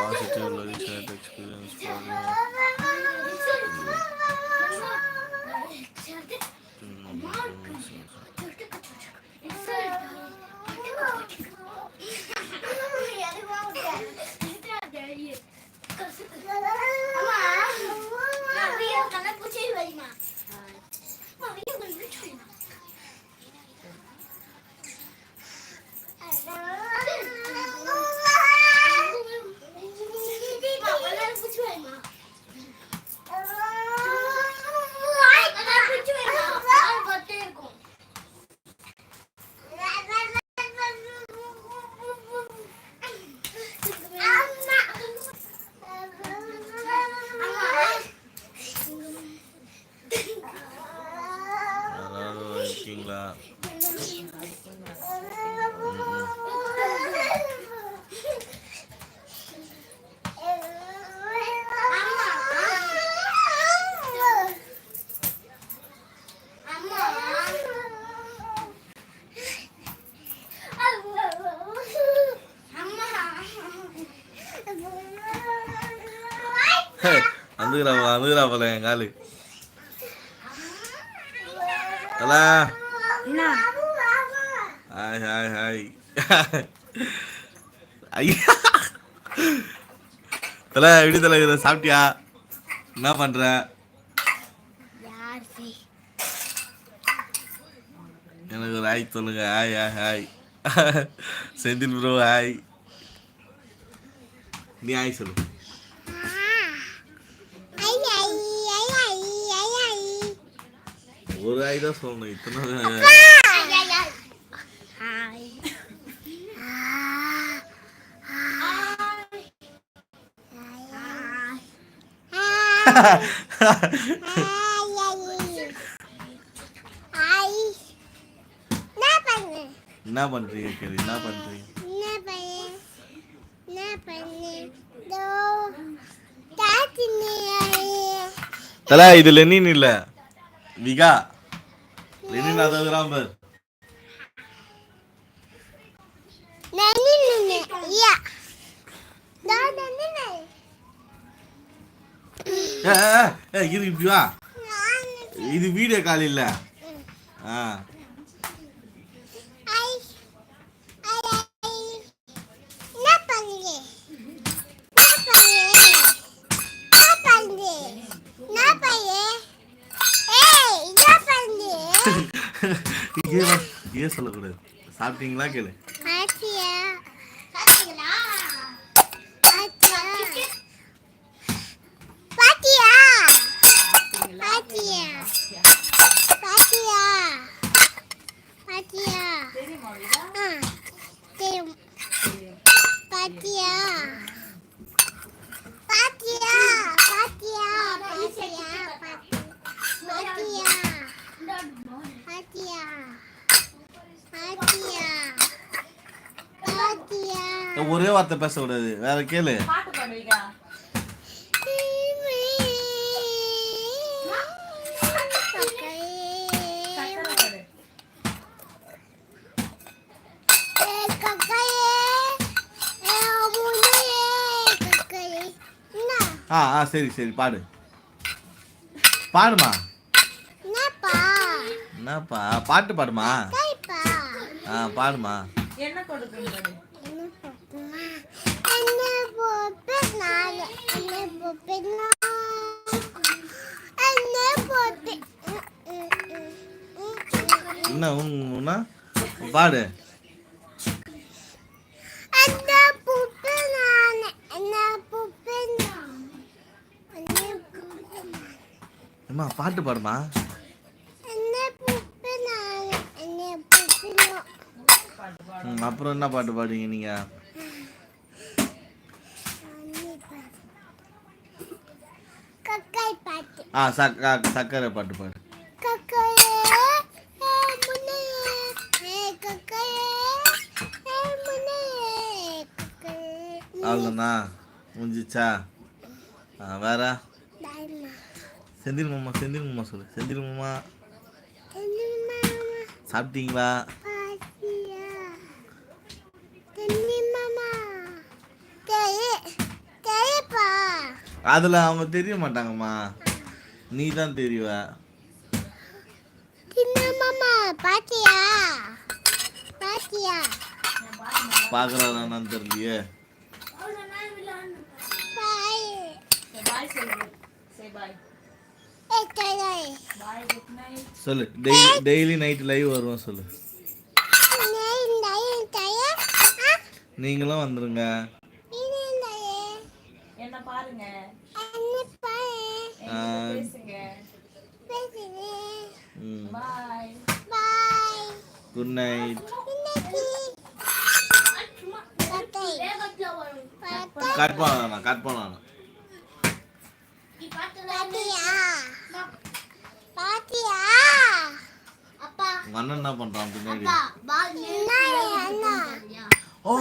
positive, negative, experience. வந்துக்கிறா போல என் காலு. தலா ஹாய் ஹாய் ஹாய். ஐயா. தல எப்படி தல இதை சாப்பிட்டியா? என்ன பண்ற? எனக்கு ஒரு ஹாய் சொல்லுங்க. Hi hi hi Senthil bro hi நீ ஹாய் சொல்லு. ஒரு ஹாய் தான் சொல்லணும் இத்தனை என்ன பண்றீங்க கேளு என்ன பண்றீங்க? தல இது லெனின் இல்ல. விகா. லெனின் அதாவது ராம்பர் இது வீடியோ கால் இல்ல. ஆ. ஏ ஏ சொல்லக்கூடாது சாப்பிட்டீங்களா கேளு. வார்த்தை பேசக்கூடாது வேற கேளு. ஆ ஆ சரி சரி பாடு. பாடுமா? என்னப்பா? பாட்டு பாடுமா? ஆ பாடுமா. என்ன கொடுக்குறது என்ன உன்னா பாடு அம்மா பாட்டு பாடுமா அப்புறம் என்ன பாட்டு பாடுவீங்க நீங்க ஆ சக்கா சக்கரை பாட்டு பாரு அவ்வளோண்ணா முடிஞ்சிச்சா? ஆ வேற? செந்தில் மாமா செந்தில் மாமா சொல்லு. செந்தில் மாமா. சாப்பிட்டீங்களா? அதில் அவங்க தெரிய மாட்டாங்கம்மா. நீ தான் தெரியவ சின்ன மாமா பாத்தியா? பாத்தியா? பார்க்குறான்னு தெரியலையே. சொல்லு. டெய்லி டெய்லி நைட் லைவ் வருவோம் சொல்லு. நீங்களும் வந்துருங்க. என்ன பாருங்க. குட் நைட் கட் பண்ணலாம் கட் பண்ணலாம் அண்ணன் என்ன பண்றான் பின்னாடி ஓ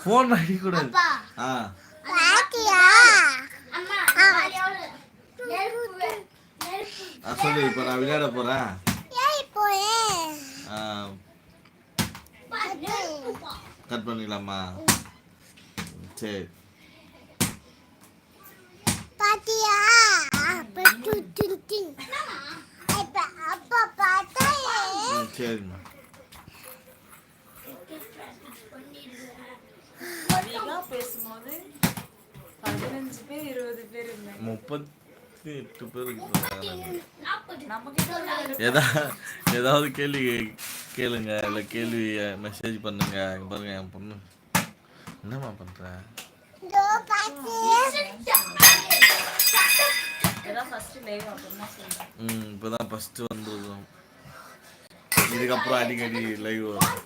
ஃபோன் அடி கூட ஆ பாத்தியா ஆ, சொல்லு இப்போ நான் விளையாட ஆ, கட் பண்ணிடலாமா? சரி. பாத்தியா? அப்பா பார்த்தா சரிம்மா. பேசும்போது பதினஞ்சு பேர் இருபது பேர் இருந்தாங்க. முப்பத்தி எட்டு பேர் ஏதா ஏதாவது கேள்வி கேளுங்க இல்லை கேள்வி மெசேஜ் பண்ணுங்க. இங்க பாருங்க என் பொண்ணு. என்னம்மா சொல்றேன். ம் இப்போதான் ஃபர்ஸ்ட் வந்திருக்கோம் இதுக்கப்புறம் அடிக்கடி லைவ் வரும்.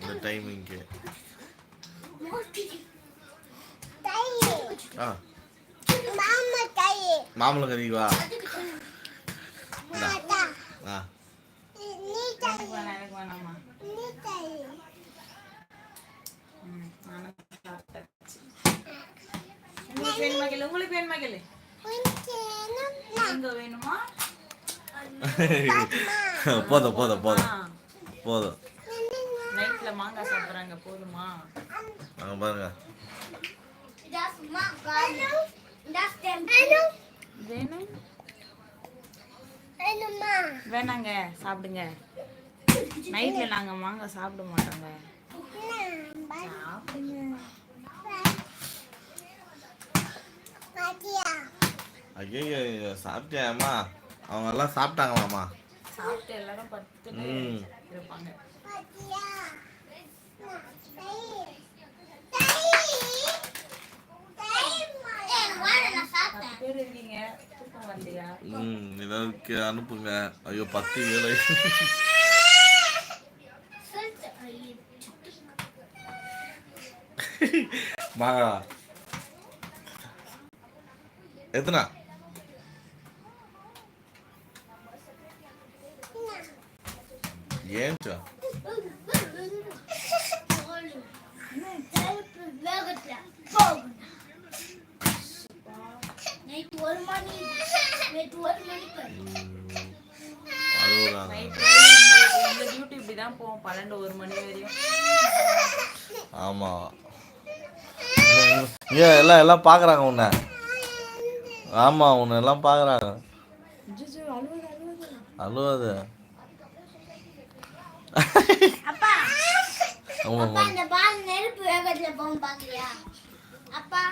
இந்த டைமிங்க்கு ஆ. ம், நானும் சாப்பிட்டாச்சு. உங்களுக்கு வேணுமா கேளு உங்களுக்கு வேணுமா கேளு எங்க வேணுமா போதும் போதும் போதும். போதும். நைட்ல மாங்காய் சாப்பிடுறாங்க போதுமா? பாருங்க. வேணும் வேணுமா வேணாங்க சாப்பிடுங்க. நைட்ல நாங்க மாங்காய் சாப்பிட மாட்டோங்க. ஐயோ சாப்பிட்டியாம்மா? அவங்க எல்லாம் சாப்பிட்டாங்களாம்மா? சாப்பிட்டு எல்லாரும் ம். இருப்பாங்க பாத்தியா பத்து பேர் இருக்கீங்க தூக்கம் வரலையா ம் ஏதாவது அனுப்புங்க. ஐயோ பத்து ஏழு மாங்கா எத்தனை? ஏன்ச்சா ஒரு மணி நேற்று ஒரு மணிக்கு அழுகுறாங்க நைட் வரையும் எங்க டியூட்டி இப்படி தான் போவோம் பன்னெண்டு ஒரு மணி வரையும். ஆமா. ஏன் எல்லாம் எல்லாம் பார்க்குறாங்க உன்னை. ஆமா உன்னை எல்லாம் பார்க்குறாங்க அச்சச்சோ, அழுவுது, அழுவுது. அழுவாது. அப்பா ஆமா அப்பா இந்த பால் நெருப்பு வேகத்துல போகும் பாக்குறியா? அப்பா.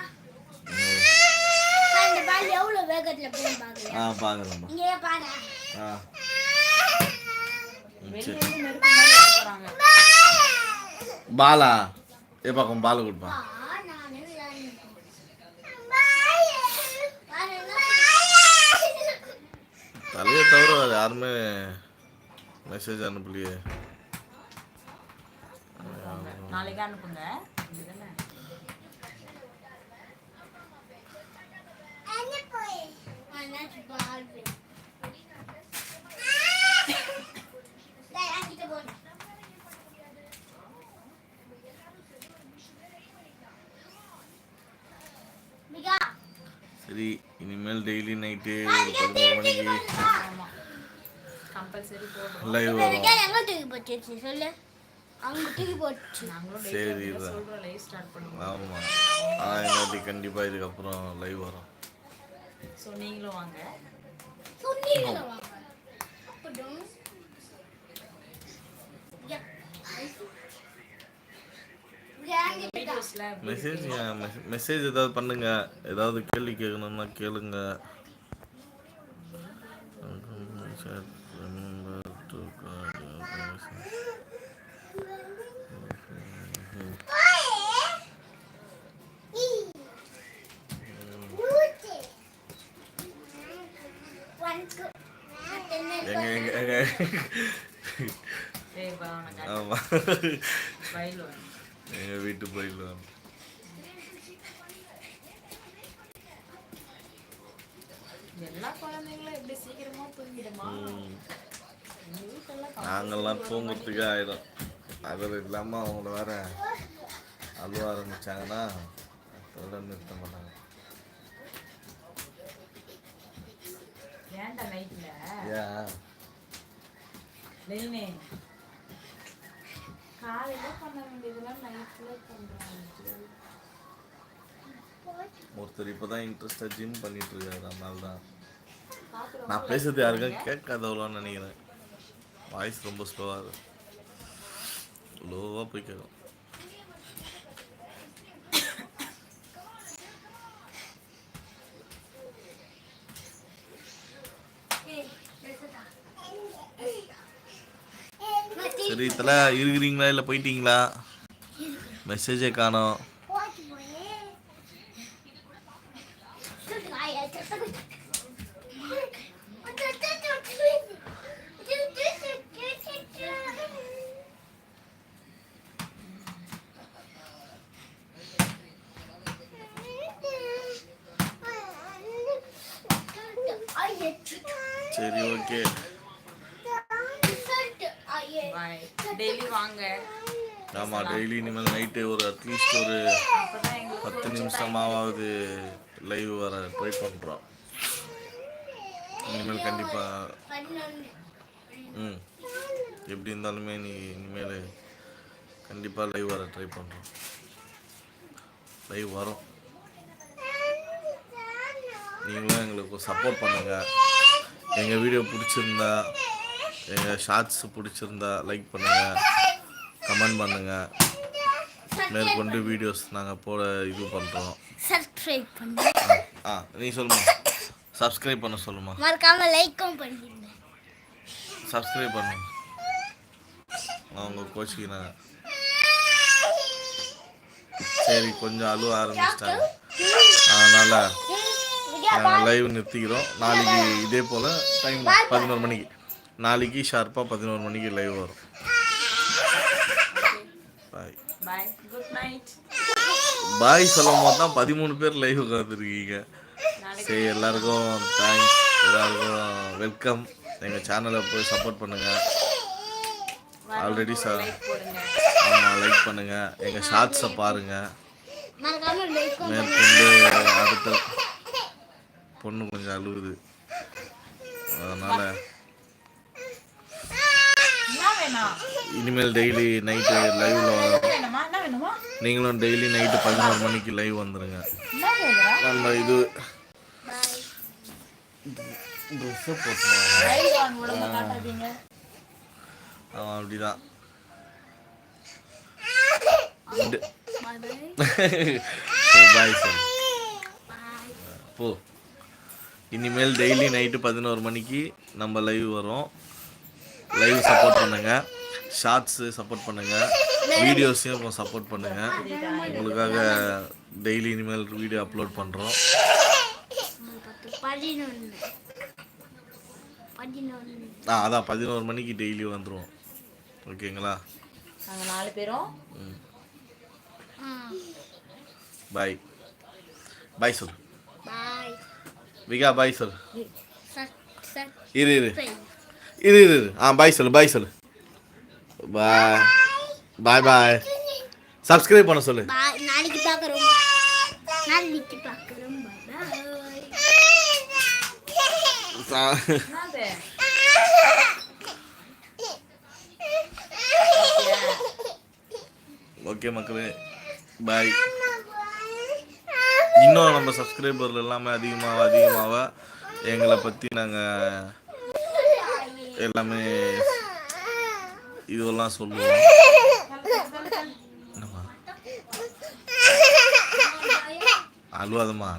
அப்பா, இந்த பால் எவ்வளவு வேகத்துல போகும் பாக்குறியா ஆ இங்கே பாரு. ஆ. பாலா? ஏ பக்கம் பால் கொடுப்பா. ஆ, நானே விளையாடுறேன். பாருங்க. தலையை தவிர யாருமே மெசேஜ் அனுப்பலையே. நாளைக்கு அனுப்புங்க இதுதானே? என்ன போய்? அண்ணாச்சி பால் வேணும். டேய், என்கிட்ட போடு. மிகா, சரி இனிமேல் டெய்லி நைட்டு ஒரு பதினோரு மணிக்கு லைவ் வரும் சரி, ஆமாம் ஆயிரத்தி கண்டிப்பாக இதுக்கப்புறம் லைவ் வரும். ஸோ நீங்களும் வாங்க. மெசேஜ் மெசேஜ் ஏதாவது பண்ணுங்க. ஏதாவது கேள்வி கேட்கணும்னா கேளுங்க. Remember ஆமா. வயல் வந்து எங்க வீட்டு போயிடலாம் எல்லா குழந்தைங்களும் எப்படி சீக்கிரமா தூங்கிடுமா? நாங்கெல்லாம் தூங்குறதுக்கே ஆயிடும். அதில் இல்லாமல் அவங்கள வேற அழுவ ஆரம்பிச்சாங்கன்னா அதோட நிறுத்த மாட்டாங்க. ஏன்டா நைட்ல ஏன்? லெயினே காலையில பண்ண வேண்டியதெல்லாம் நைட்ல பண்றாங்க. ஒருத்தர் இப்போ தான் இன்ட்ரெஸ்டாக ஜிம் பண்ணிட்டு இருக்காரு அதனால தான் நான் பேசுறது யாருக்கும் கேட்காத அவ்வளோன்னு நினைக்கிறேன். வாய்ஸ் ரொம்ப ஸ்லோவாக இருக்கு. லோவாக போய் கேட்கும். சரி தல இருக்கிறீங்களா இல்லை போயிட்டீங்களா? மெசேஜே காணோம் சரி ஓகே பாய் டெய்லி வாங்க ஆமாம் டெய்லி இனிமேல் நைட்டு ஒரு அட்லீஸ்ட் ஒரு பத்து நிமிஷமாவது லைவ் வர ட்ரை பண்ணுறோம் இனிமேல் கண்டிப்பாக ம் எப்படி இருந்தாலுமே நீ இனிமேல் கண்டிப்பாக லைவ் வர ட்ரை பண்ணுறோம் லைவ் வரும். நீங்களும் எங்களுக்கு சப்போர்ட் பண்ணுங்கள் எங்கள் வீடியோ பிடிச்சிருந்தா எங்கள் ஷார்ட்ஸ் பிடிச்சிருந்தா லைக் பண்ணுங்கள் கமெண்ட் பண்ணுங்கள் மேற்கொண்டு வீடியோஸ் நாங்கள் போட இது பண்ணுறோம் சப்ஸ்கிரைப் பண்ணி. ஆ நீ சொல்லுமா? சப்ஸ்கிரைப் பண்ண சொல்லுமா? மறக்காம லைக்கும் பண்ணிடுங்க சப்ஸ்கிரைப் பண்ணு. அவங்க கோச்சிக்கினா சரி கொஞ்சம் அழுவ ஆரம்பிச்சிட்டாங்க. அதனால் நாங்கள் லைவ் நிறுத்திக்கிறோம். நாளைக்கு இதே போல் டைம் பதினோரு மணிக்கு. நாளைக்கு ஷார்ப்பாக பதினோரு மணிக்கு லைவ் வரும். பாய் பாய் குட் நைட் பாய் சொல்லும் போது தான் பதிமூணு பேர் லைவ் உட்காந்துருக்கீங்க சரி எல்லாருக்கும் தேங்க்ஸ் எல்லாருக்கும் வெல்கம் எங்கள் சேனலை போய் சப்போர்ட் பண்ணுங்கள் ஆல்ரெடி ச போடுங்க. ஆமாம் லைக் பண்ணுங்கள் எங்கள் ஷார்ட்ஸை பாருங்கள் மேற்கொண்டு அடுத்த பொண்ணு கொஞ்சம் அழுகுது அதனால் இனிமேல் டெய்லி நைட்டு லைவில் நீங்களும் டெய்லி நைட்டு பதினோரு மணிக்கு லைவ் வந்துடுங்க நம்ம இது ட்ரெஸ்ஸை போட்டு லைவ் வாங்க உடம்ப காட்டாதீங்க அவன் அப்படிதான் பாய் சார் போ. இனிமேல் டெய்லி நைட்டு பதினோரு மணிக்கு நம்ம லைவ் வரும் லைவ் சப்போர்ட் பண்ணுங்க. ஷார்ட்ஸு சப்போர்ட் பண்ணுங்க. வீடியோஸையும் சப்போர்ட் பண்ணுங்க. உங்களுக்காக டெய்லி இனிமேல் வீடியோ அப்லோட் பண்ணுறோம் ஆ அதான் பதினோரு மணிக்கு டெய்லி வந்துடுவோம் ஓகேங்களா நாங்க நாலு பேரும். பாய் பாய் சொல் பாய் விகா பாய் சொல் இரு இரு. இரு இரு இரு. ஆ பாய் சொல்லு பாய் சொல்லு. பாய் பாய் பாய் சப்ஸ்கிரைப் பண்ண சொல்லு. நாளைக்கு பார்க்குறோம். நாளைக்கு பார்க்குறோம். ஓகே மக்களே. பாய் பாய் இன்னும் நம்ம சப்ஸ்கிரைபர் எல்லாமே அதிகமாக அதிகமாக எங்களை பற்றி நாங்கள் எல்லாமே இதெல்லாம் சொல்லுவோம். அழுவாதம்மா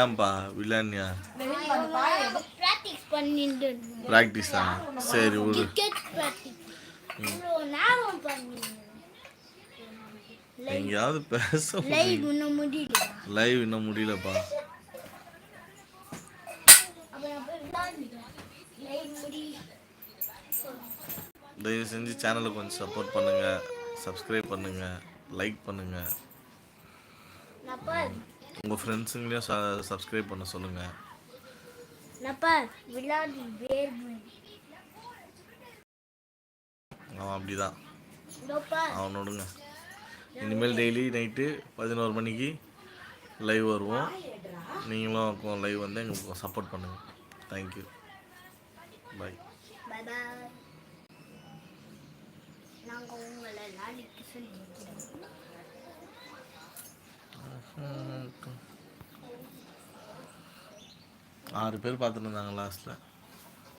ஏன்பா விளையாண்யா ப்ராக்டிஸ் சரி விடு. எங்கேயாவது பேச லைவ் இன்னும் முடியலப்பா. தயவு செஞ்சு சேனலை கொஞ்சம் சப்போர்ட் பண்ணுங்க. சப்ஸ்கிரைப் பண்ணுங்க. லைக் பண்ணுங்க. நப்பா உங்கள் ஃப்ரெண்ட்ஸுங்களையும் சப்ஸ்கிரைப் பண்ண சொல்லுங்க. நப்பா விளையாடு வேர் அவன் அப்படிதான். அவனோடுங்க இனிமேல் டெய்லி நைட்டு பதினோரு மணிக்கு லைவ் வருவோம். நீங்களும் லைவ் வந்து எங்களுக்கு சப்போர்ட் பண்ணுங்கள் தேங்க்யூ பாய் பை பாய் நாங்கள் உங்களை நாளைக்கு ஆறு பேர் பார்த்துட்டு இருந்தாங்க லாஸ்ட்டில்